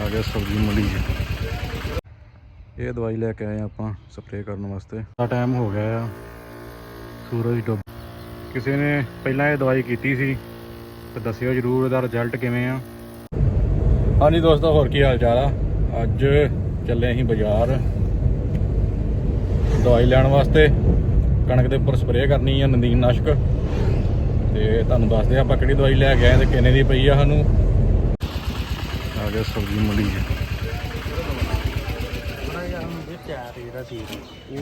ਆ ਗਿਆ ਸਬਜ਼ੀ ਮੰਡੀ। ਇਹ ਦਵਾਈ ਲੈ ਕੇ ਆਏ ਆਪਾਂ, ਸਪਰੇਅ ਕਰਨ ਵਾਸਤੇ। ਦਾ ਟਾਈਮ ਹੋ ਗਿਆ ਆ। ਸੂਰਜ ਡੁੱਬ ਕਿਸੇ ਨੇ ਪਹਿਲਾਂ ਇਹ ਦਵਾਈ ਕੀਤੀ ਸੀ, ਤੇ ਦੱਸਿਓ ਜਰੂਰ ਇਹਦਾ ਰਿਜ਼ਲਟ ਕਿਵੇਂ ਆ। ਹਾਂਜੀ ਦੋਸਤੋ, ਹੋਰ ਕੀ ਹਾਲ ਚਾਲ ਆ? ਅੱਜ ਚੱਲੇ ਅਸੀਂ ਬਾਜ਼ਾਰ। ਦਵਾਈ ਲੈਣ ਵਾਸਤੇ ਕਣਕ ਦੇ ਉੱਪਰ ਸਪਰੇਅ ਕਰਨੀ ਆ ਨਦੀਨ ਨਾਸ਼ਕ। ਤੇ ਤੁਹਾਨੂੰ ਦੱਸਦੇ ਆ ਆਪਾਂ ਕਿਹੜੀ ਦਵਾਈ ਲੈ ਕੇ ਆਏ ਤੇ ਕਿੰਨੇ ਦੀ ਪਈ ਆ ਸਾਨੂੰ। ਆ ਗਿਆ ਸਬਜ਼ੀ ਮੰਡੀ 'ਚ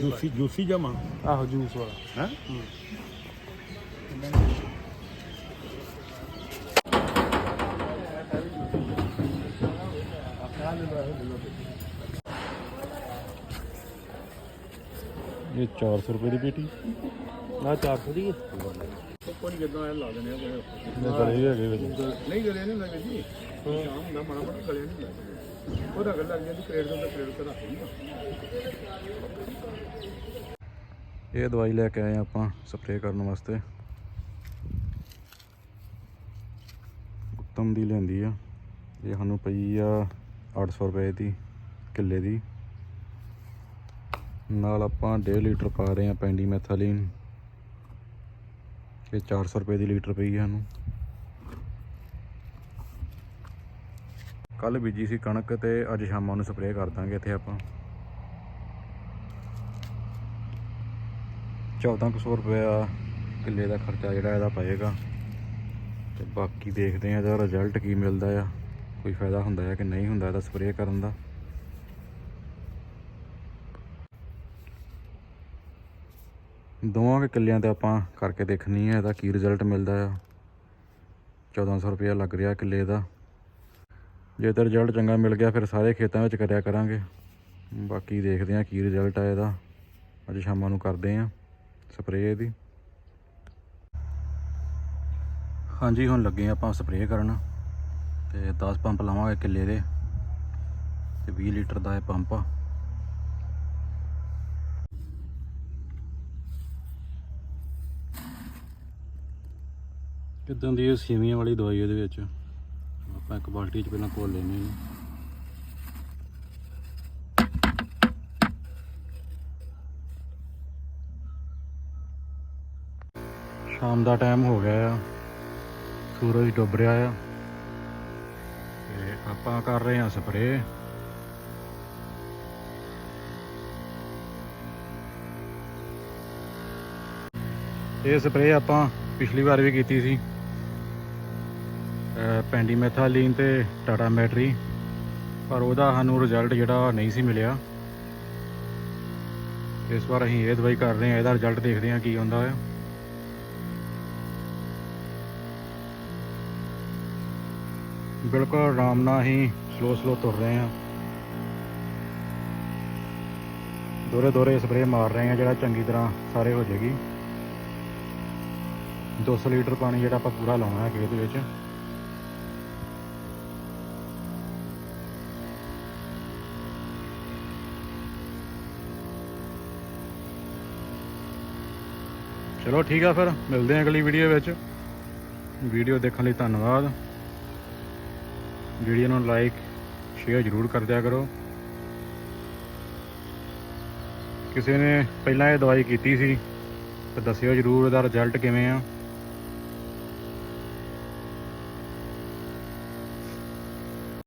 ਜੂਸੀ ਜੂਸੀ ਜਮਾ ਆਹੋ ਜੂਸ ਵਾਲਾ ਹੈ ਇਹ 400 ਰੁਪਏ ਦੀ ਪੇਟੀ ਨਾ 400 ਦੀ ਕੋਈ ਜਦੋਂ ਇਹ ਲਾ ਦਿੰਦੇ ਆ ਇਹਦੇ ਗਲੇ ਵੀ ਹੈਗੇ ਵਿੱਚ। ਨਹੀਂ ਗਲੇ ਨਹੀਂ ਲੱਗੇ ਜੀ। ਸ਼ਾਮ ਹੁੰਦਾ ਮਾੜਾ ਮਾੜਾ ਗਲੇ ਨਹੀਂ ਲੱਗਦੇ ਉਹਦਾ ਗੱਲ ਲੱਗ ਜਾਂਦੀ ਕ੍ਰੇਡ ਤੋਂ ਕ੍ਰੇਡ ਤੇ ਰੱਖ ਦਿੰਦਾ ਇਹ ਦਵਾਈ ਲੈ ਕੇ ਆਏ ਆ ਆਪਾਂ ਸਪਰੇਅ ਕਰਨ ਵਾਸਤੇ। ਉੱਤਮ ਦੀ ਲੈਂਦੀ ਆ। ਇਹ ਸਾਨੂੰ ਪਈ ਆ 800 ਰੁਪਏ ਦੀ ਕਿੱਲੇ ਦੀ। ਨਾਲ ਆਪਾਂ 1.5 ਲੀਟਰ ਪਾ ਰਹੇ ਆ ਪੈਂਡੀ ਮੈਥਾਲੀਨ। ਇਹ 400 ਰੁਪਏ ਦੀ ਲੀਟਰ ਪਈ ਆ ਸਾਨੂੰ ਕੱਲ ਬੀਜੀ ਸੀ ਕਣਕ ਤੇ ਅੱਜ ਸ਼ਾਮਾਂ ਨੂੰ ਸਪਰੇਅ ਕਰ ਦਾਂਗੇ ਇੱਥੇ ਆਪਾਂ। 1400 ਰੁਪਇਆ ਕਿੱਲੇ ਦਾ ਖਰਚਾ ਜਿਹੜਾ ਇਹਦਾ ਪਏਗਾ। ਤੇ ਬਾਕੀ ਦੇਖਦੇ ਆ ਇਹਦਾ ਰਿਜ਼ਲਟ ਕੀ ਮਿਲਦਾ ਆ, ਕੋਈ ਫਾਇਦਾ ਹੁੰਦਾ ਆ ਕਿ ਨਹੀਂ ਹੁੰਦਾ ਇਹਦਾ ਸਪਰੇਅ ਕਰਨ ਦਾ। ਦੋਵਾਂ ਕੇ ਕਿੱਲਿਆਂ ਤੇ ਆਪਾਂ ਕਰਕੇ ਦੇਖਣੀ ਹੈ ਇਹਦਾ ਕੀ ਰਿਜ਼ਲਟ ਮਿਲਦਾ ਆ। 1400 ਰੁਪਇਆ ਲੱਗ ਰਿਹਾ ਕਿੱਲੇ ਦਾ। ਜੇ ਤਾਂ ਰਿਜ਼ਲਟ ਚੰਗਾ ਮਿਲ ਗਿਆ, ਫਿਰ ਸਾਰੇ ਖੇਤਾਂ ਵਿੱਚ ਕਰਿਆ ਕਰਾਂਗੇ। ਬਾਕੀ ਦੇਖਦੇ ਹਾਂ ਕੀ ਰਿਜ਼ਲਟ ਆ ਇਹਦਾ। ਅੱਜ ਸ਼ਾਮਾਂ ਨੂੰ ਕਰਦੇ ਆ ਸਪਰੇਅ ਇਹਦੀ। ਹਾਂਜੀ, ਹੁਣ ਲੱਗੇ ਆਪਾਂ ਸਪਰੇਅ ਕਰਨ। ਤੇ 10 ਪੰਪ ਲਾਵਾਂਗੇ ਕਿੱਲੇ ਦੇ। ਤੇ 20 ਲੀਟਰ ਦਾ ਇਹ ਪੰਪ ਆ। ਕਿਦਾਂ ਦੀ ਇਹ ਸੀਵੀਆਂ ਵਾਲੀ ਦਵਾਈ ਇਹਦੇ ਵਿੱਚ? ਆਪਾਂ ਇੱਕ ਬਾਲਟੀ 'ਚ ਪਹਿਲਾਂ ਘੋਲ ਲੈਣੀ ਇਹਨੂੰ ਸ਼ਾਮ ਦਾ ਟਾਈਮ ਹੋ ਗਿਆ ਆ। ਸੂਰਜ ਡੁੱਬ ਰਿਹਾ ਆ। ਤੇ ਆਪਾਂ ਕਰ ਰਹੇ ਹਾਂ ਸਪਰੇਅ। ਇਹ ਸਪਰੇਅ ਆਪਾਂ ਪਿਛਲੀ ਵਾਰ ਵੀ ਕੀਤੀ ਸੀ। ਪੈਂਡੀਮੈਥਾਲੀਨ ਤੇ ਟਾਟਾ ਮੈਟਰੀ, ਪਰ ਉਹਦਾ ਸਾਨੂੰ ਰਿਜ਼ਲਟ ਜਿਹੜਾ ਨਹੀਂ ਸੀ ਮਿਲਿਆ। ਇਸ ਵਾਰ ਅਸੀਂ ਇਹ ਦਵਾਈ ਕਰ ਰਹੇ ਹਾਂ, ਇਹਦਾ ਰਿਜ਼ਲਟ ਦੇਖਦੇ ਹਾਂ ਕੀ ਹੁੰਦਾ ਹੈ। ਬਿਲਕੁਲ ਆਰਾਮ ਨਾਲ ਹੀ ਸਲੋ ਸਲੋ ਤੁਰ ਰਹੇ ਹਾਂ। ਦੋਰੇ ਦੋਰੇ ਸਪਰੇਅ ਮਾਰ ਰਹੇ ਹਾਂ, ਜਿਹੜਾ ਚੰਗੀ ਤਰ੍ਹਾਂ ਸਾਰੇ ਹੋ ਜਾਏਗੀ। 200 ਲੀਟਰ ਪਾਣੀ ਜਿਹੜਾ ਆਪਾਂ ਪੂਰਾ ਲਾਉਣਾ ਹੈ ਖੇਤ ਵਿੱਚ। ਚਲੋ ਠੀਕ ਆ ਫਿਰ, ਮਿਲਦੇ ਹਾਂ ਅਗਲੀ ਵੀਡੀਓ ਵਿੱਚ। ਵੀਡੀਓ ਦੇਖਣ ਲਈ ਧੰਨਵਾਦ। ਵੀਡੀਓ ਨੂੰ ਲਾਈਕ ਸ਼ੇਅਰ ਜ਼ਰੂਰ ਕਰ ਦਿਆ ਕਰੋ। ਕਿਸੇ ਨੇ ਪਹਿਲਾਂ ਇਹ ਦਵਾਈ ਕੀਤੀ ਸੀ, ਤੇ ਦੱਸਿਓ ਜ਼ਰੂਰ ਇਹਦਾ ਰਿਜ਼ਲਟ ਕਿਵੇਂ ਆ।